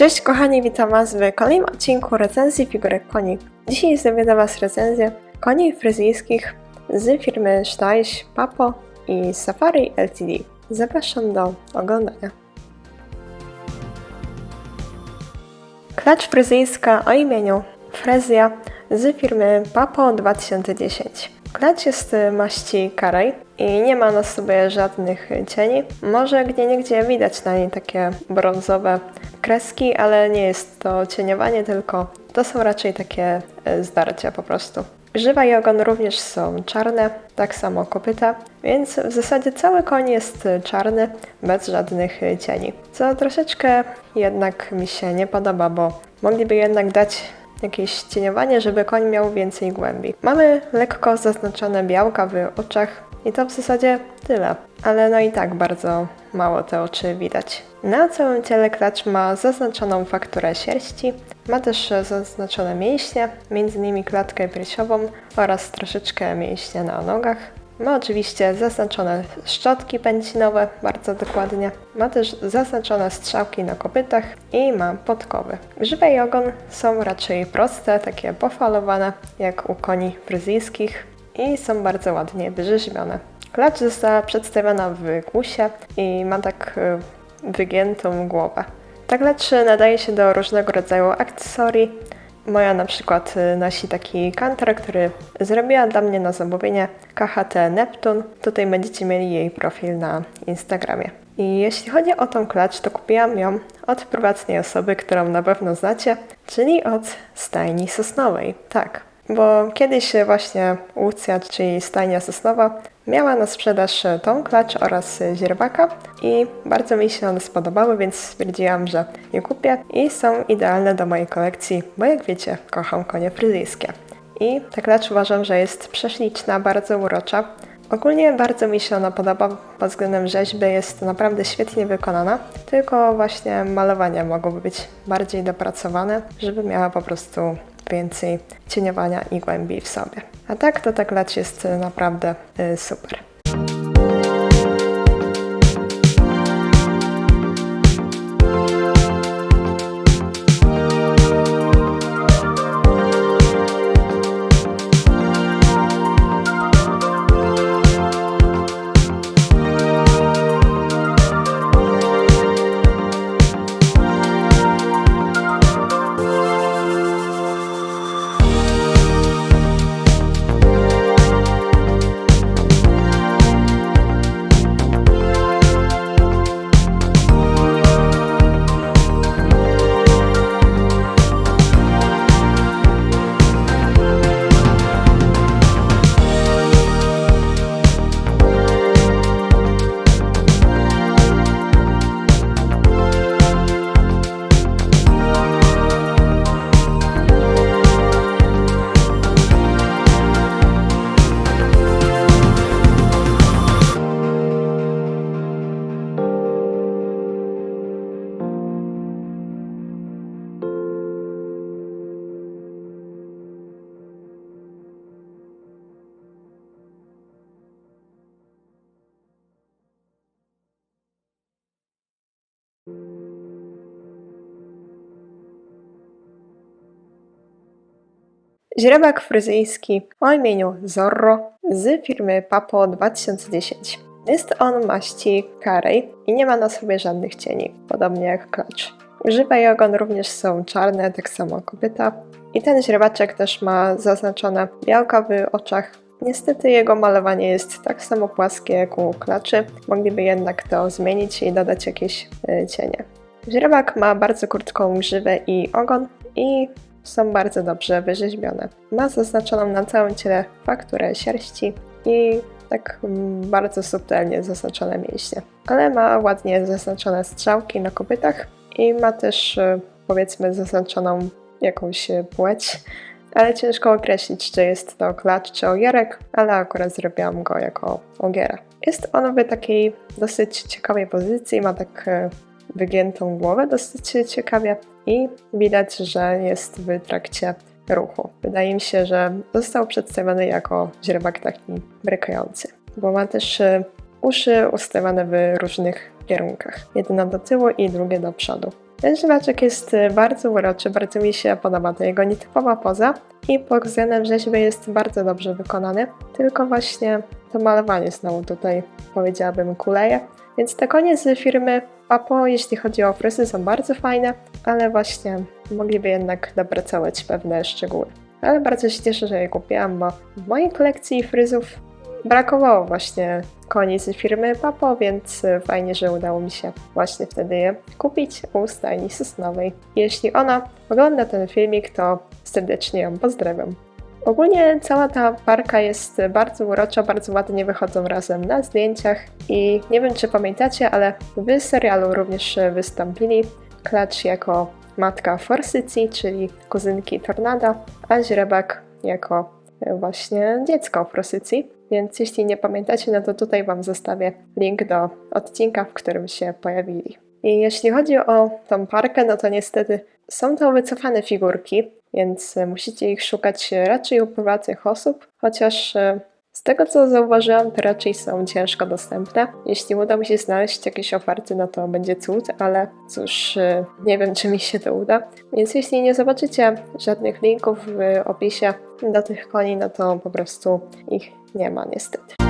Cześć kochani, witam Was w kolejnym odcinku recenzji figurek koni. Dzisiaj zrobię dla Was recenzję koni fryzyjskich z firmy Steisch, Papo i Safari Ltd. Zapraszam do oglądania. Klacz fryzyjska o imieniu Frezja z firmy Papo 2010. Klacz jest maści karej i nie ma na sobie żadnych cieni. Może gdzie niegdzie widać na niej takie brązowe kreski, ale nie jest to cieniowanie, tylko to są raczej takie e, zdarcia po prostu. Grzywa i ogon również są czarne, tak samo kopyta, więc w zasadzie cały koń jest czarny, bez żadnych cieni. Co troszeczkę jednak mi się nie podoba, bo mogliby jednak dać jakieś cieniowanie, żeby koń miał więcej głębi. Mamy lekko zaznaczone białka w oczach i to w zasadzie tyle, ale no i tak bardzo mało te oczy widać. Na całym ciele klacz ma zaznaczoną fakturę sierści, ma też zaznaczone mięśnie, m.in. klatkę piersiową oraz troszeczkę mięśnie na nogach. Ma oczywiście zaznaczone szczotki pęcinowe bardzo dokładnie. Ma też zaznaczone strzałki na kopytach i ma podkowy. Grzyba i ogon są raczej proste, takie pofalowane jak u koni fryzyjskich i są bardzo ładnie wyrzeźbione. Klacz została przedstawiona w głusie i ma tak y, wygiętą głowę. Ta klacz nadaje się do różnego rodzaju akcesorii, Moja na przykład y, nosi taki kantor, który zrobiła dla mnie na zamówienie KHT Neptun. Tutaj będziecie mieli jej profil na Instagramie. I jeśli chodzi o tą klacz, to kupiłam ją od prywatnej osoby, którą na pewno znacie, czyli od stajni sosnowej. Tak, bo kiedyś właśnie Łucja, czyli stajnia sosnowa, miała na sprzedaż tą klacz oraz zierbaka i bardzo mi się one spodobały, więc stwierdziłam, że je kupię i są idealne do mojej kolekcji, bo jak wiecie, kocham konie fryzyjskie. I ta klacz uważam, że jest prześliczna, bardzo urocza. Ogólnie bardzo mi się ona podoba pod względem rzeźby, jest naprawdę świetnie wykonana, tylko właśnie malowania mogłoby być bardziej dopracowane, żeby miała po prostu więcej cieniowania i głębi w sobie. A tak to ta klacz jest naprawdę y, super. Źrebak fryzyjski o imieniu Zorro z firmy Papo 2010. Jest on maści karej i nie ma na sobie żadnych cieni, podobnie jak klacz. Grzyba i ogon również są czarne, tak samo kopyta. I ten źrebaczek też ma zaznaczone białka w oczach. Niestety jego malowanie jest tak samo płaskie jak u klaczy. Mogliby jednak to zmienić i dodać jakieś y, cienie. Źrebak ma bardzo krótką grzywę i ogon i są bardzo dobrze wyrzeźbione. Ma zaznaczoną na całym ciele fakturę sierści i tak mm, bardzo subtelnie zaznaczone mięśnie. Ale ma ładnie zaznaczone strzałki na kopytach i ma też y, powiedzmy zaznaczoną jakąś y, płeć, ale ciężko określić, czy jest to klacz czy ogierek, ale akurat zrobiłam go jako ogiera. Jest on w takiej dosyć ciekawej pozycji, ma tak y, wygiętą głowę dosyć ciekawie i widać, że jest w trakcie ruchu. Wydaje mi się, że został przedstawiony jako źrebak taki brykający, bo ma też e, uszy ustawione w różnych kierunkach. Jedno do tyłu i drugie do przodu. Ten żywaczek jest e, bardzo uroczy, bardzo mi się podoba ta jego nietypowa poza i pod względem rzeźby jest bardzo dobrze wykonany, tylko właśnie to malowanie znowu tutaj powiedziałabym kuleje. Więc te konie z firmy Papo, jeśli chodzi o frysy, są bardzo fajne, ale właśnie mogliby jednak dopracować pewne szczegóły. Ale bardzo się cieszę, że je kupiłam, bo w mojej kolekcji fryzów brakowało właśnie koni z firmy Papo, więc fajnie, że udało mi się właśnie wtedy je kupić u stajni sosnowej. Jeśli ona ogląda ten filmik, to serdecznie ją pozdrawiam. Ogólnie cała ta parka jest bardzo urocza, bardzo ładnie wychodzą razem na zdjęciach i nie wiem czy pamiętacie, ale w serialu również wystąpili Klacz jako matka Forsycji, czyli kuzynki Tornada, a Źrebak jako właśnie dziecko Forsycji. Więc jeśli nie pamiętacie, no to tutaj Wam zostawię link do odcinka, w którym się pojawili. I jeśli chodzi o tą parkę, no to niestety są to wycofane figurki, więc musicie ich szukać raczej u prywatnych osób, chociaż e, z tego co zauważyłam, to raczej są ciężko dostępne. Jeśli uda mi się znaleźć jakieś oferty, no to będzie cud, ale cóż, e, nie wiem czy mi się to uda. Więc jeśli nie zobaczycie żadnych linków w opisie do tych koni, no to po prostu ich nie ma niestety.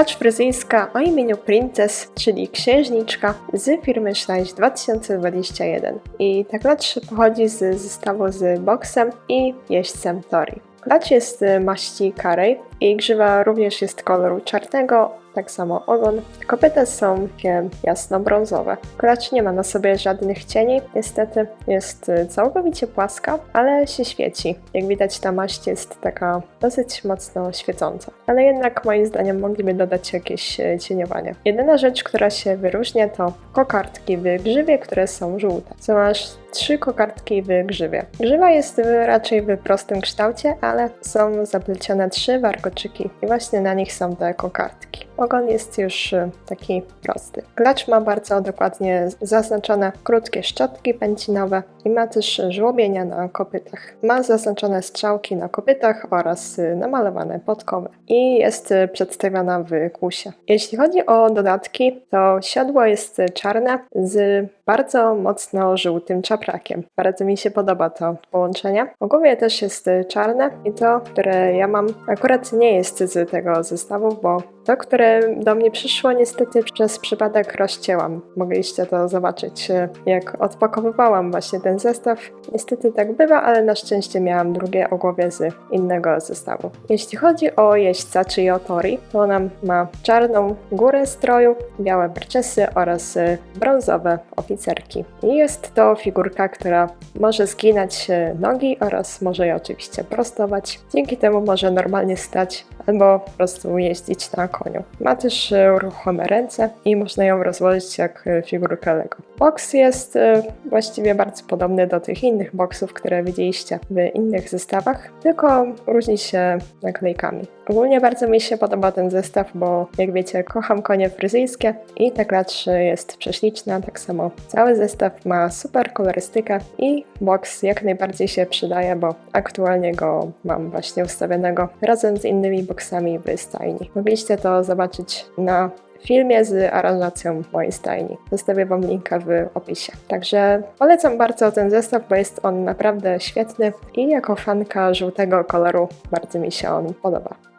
Klacz fryzyjska o imieniu Princess, czyli księżniczka z firmy Schleich 2021. I ta klacz pochodzi z zestawu z boksem i jeźdźcem Tori. Klacz jest maści karej i grzywa również jest koloru czarnego, tak samo ogon. Kopyta są takie jasno-brązowe. Klacz nie ma na sobie żadnych cieni, niestety jest całkowicie płaska, ale się świeci. Jak widać ta maść jest taka dosyć mocno świecąca. Ale jednak moim zdaniem mogliby dodać jakieś e, cieniowanie. Jedyna rzecz, która się wyróżnia to kokardki w grzywie, które są żółte. Są aż trzy kokardki w grzywie. Grzywa jest raczej w prostym kształcie, ale są zaplecione trzy warkoczyki i właśnie na nich są te kokardki. Ogon jest już y, taki prosty. Klacz ma bardzo dokładnie zaznaczone krótkie szczotki pęcinowe i ma też żłobienia na kopytach. Ma zaznaczone strzałki na kopytach oraz y, namalowane podkowy i jest y, przedstawiona w kłusie. Jeśli chodzi o dodatki, to siodło jest czarne z bardzo mocno żółtym czaprakiem. Bardzo mi się podoba to połączenie. Głowie też jest czarne i to, które ja mam, akurat nie jest z tego zestawu, bo to, które do mnie przyszło, niestety przez przypadek rozcięłam. Mogliście to zobaczyć, jak odpakowywałam właśnie ten zestaw. Niestety tak bywa, ale na szczęście miałam drugie o głowie z innego zestawu. Jeśli chodzi o jeźdźca, czyli o Tori, to ona ma czarną górę stroju, białe brczesy oraz brązowe oficerki. I jest to figurka, która może zginać nogi oraz może je oczywiście prostować. Dzięki temu może normalnie stać albo po prostu jeździć na koniu. Ma też e, ruchome ręce i można ją rozłożyć jak e, figurkę Lego. Box jest e, właściwie bardzo podobny do tych innych boxów, które widzieliście w innych zestawach, tylko różni się naklejkami. Ogólnie bardzo mi się podoba ten zestaw, bo jak wiecie, kocham konie fryzyjskie i ta klacz jest prześliczna, tak samo cały zestaw ma super kolorystykę i box jak najbardziej się przydaje, bo aktualnie go mam właśnie ustawionego razem z innymi boxami w stajni. Mogliście to zobaczyć na filmie z aranżacją mojej stajni. Zostawię Wam linka w opisie. Także polecam bardzo ten zestaw, bo jest on naprawdę świetny i jako fanka żółtego koloru bardzo mi się on podoba.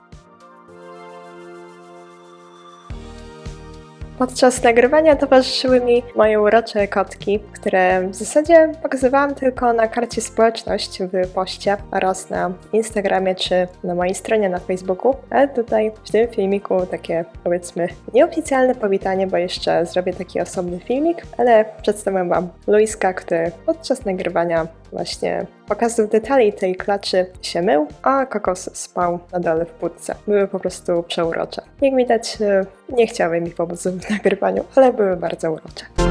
Podczas nagrywania towarzyszyły mi moje urocze kotki, które w zasadzie pokazywałam tylko na karcie społeczność w poście oraz na Instagramie czy na mojej stronie na Facebooku, ale tutaj w tym filmiku takie powiedzmy nieoficjalne powitanie, bo jeszcze zrobię taki osobny filmik, ale przedstawiam Wam Luiska, który podczas nagrywania właśnie pokazał detali tej klaczy się mył, a kokos spał na dole w budce. Były po prostu przeurocze. Jak widać, e, nie chciały mi pomóc w nagrywaniu, ale były bardzo urocze.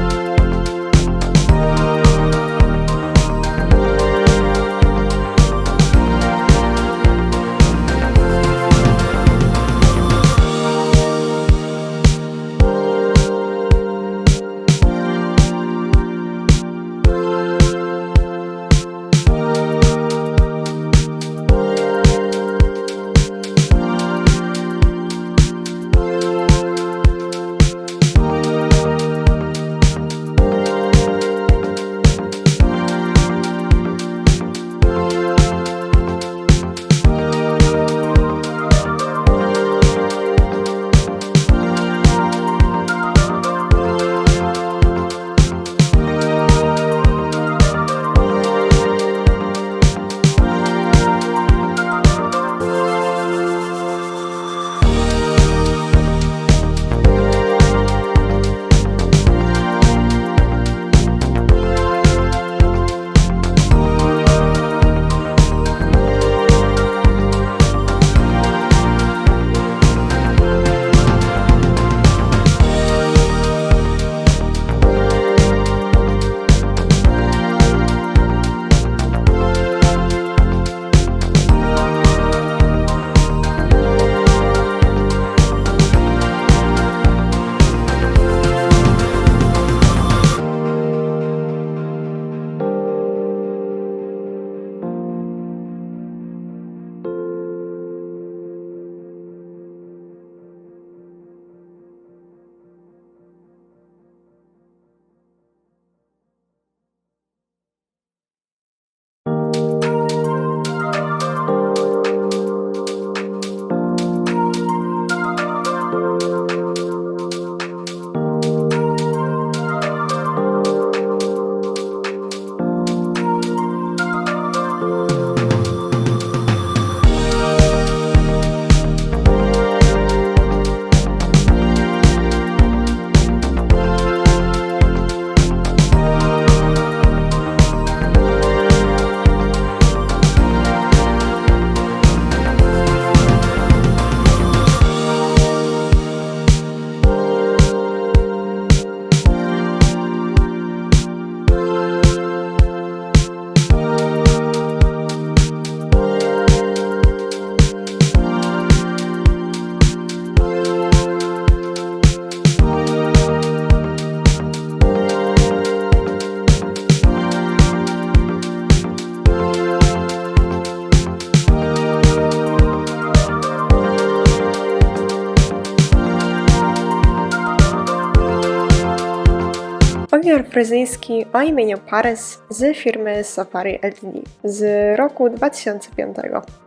Ogier fryzyjski o imieniu Pares z firmy Safari LTD z roku 2005.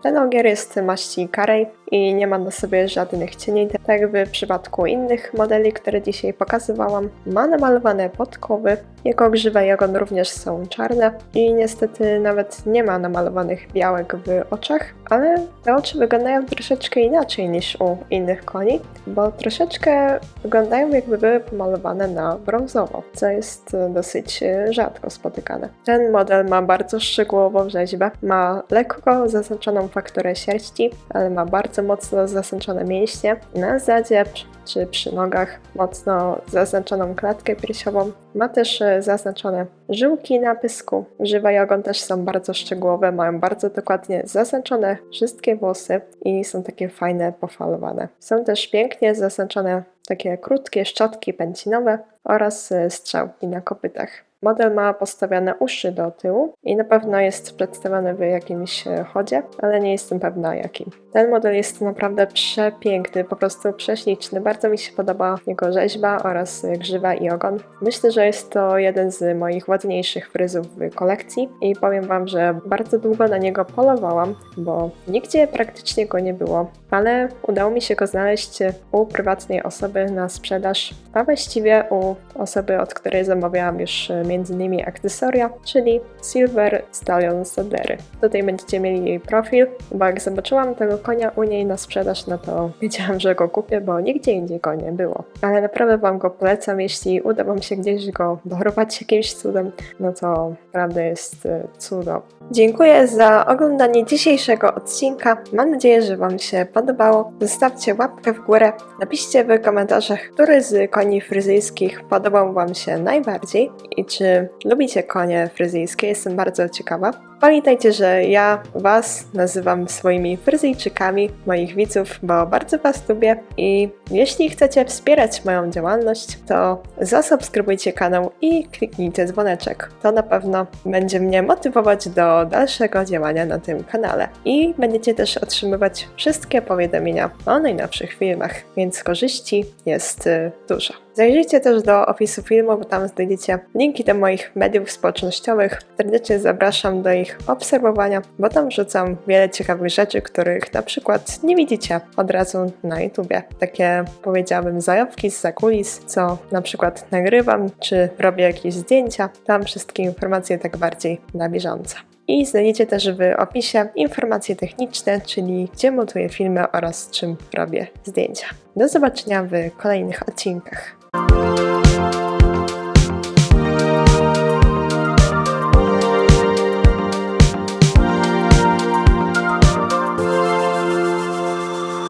Ten ogier jest maści karej i nie ma na sobie żadnych cieni, tak jak w przypadku innych modeli, które dzisiaj pokazywałam. Ma namalowane podkowy, jego grzywe i ogon również są czarne i niestety nawet nie ma namalowanych białek w oczach, ale te oczy wyglądają troszeczkę inaczej niż u innych koni, bo troszeczkę wyglądają jakby były pomalowane na brązowo, co jest dosyć rzadko spotykane. Ten model ma bardzo szczegółową rzeźbę, ma lekko zaznaczoną fakturę sierści, ale ma bardzo mocno zaznaczone mięśnie na zadzie czy przy nogach, mocno zaznaczoną klatkę piersiową. Ma też e, zaznaczone żyłki na pysku. Żywa i ogon też są bardzo szczegółowe, mają bardzo dokładnie zaznaczone wszystkie włosy i są takie fajne, pofalowane. Są też pięknie zaznaczone takie krótkie szczotki pęcinowe oraz e, strzałki na kopytach. Model ma postawione uszy do tyłu i na pewno jest przedstawiony w jakimś e, chodzie, ale nie jestem pewna jakim. Ten model jest naprawdę przepiękny, po prostu prześliczny. Bardzo mi się podoba jego rzeźba oraz e, grzywa i ogon. Myślę, że jest to jeden z moich ładniejszych fryzów w kolekcji i powiem Wam, że bardzo długo na niego polowałam, bo nigdzie praktycznie go nie było, ale udało mi się go znaleźć u prywatnej osoby na sprzedaż, a właściwie u osoby, od której zamawiałam już e, m.in. akcesoria, czyli Silver Stallion Sodery. Tutaj będziecie mieli jej profil, bo jak zobaczyłam tego konia u niej na sprzedaż, no to wiedziałam, że go kupię, bo nigdzie indziej go nie było. Ale naprawdę Wam go polecam, jeśli uda Wam się gdzieś go dorwać jakimś cudem, no to naprawdę jest e, cudo. Dziękuję za oglądanie dzisiejszego odcinka. Mam nadzieję, że Wam się podobało. Zostawcie łapkę w górę. Napiszcie w komentarzach, który z koni fryzyjskich podobał Wam się najbardziej i czy lubicie konie fryzyjskie. Jestem bardzo ciekawa. Pamiętajcie, że ja Was nazywam swoimi fryzyjczykami, moich widzów, bo bardzo Was lubię i jeśli chcecie wspierać moją działalność, to zasubskrybujcie kanał i kliknijcie dzwoneczek. To na pewno będzie mnie motywować do dalszego działania na tym kanale. I będziecie też otrzymywać wszystkie powiadomienia o najnowszych filmach, więc korzyści jest y, dużo. Zajrzyjcie też do opisu filmu, bo tam znajdziecie linki do moich mediów społecznościowych. Serdecznie zapraszam do ich obserwowania, bo tam wrzucam wiele ciekawych rzeczy, których na przykład nie widzicie od razu na YouTubie. Takie powiedziałabym zajawki z zakulis, co na przykład nagrywam, czy robię jakieś zdjęcia. Tam wszystkie informacje tak bardziej na bieżąco. I znajdziecie też w opisie informacje techniczne, czyli gdzie montuję filmy oraz czym robię zdjęcia. Do zobaczenia w kolejnych odcinkach.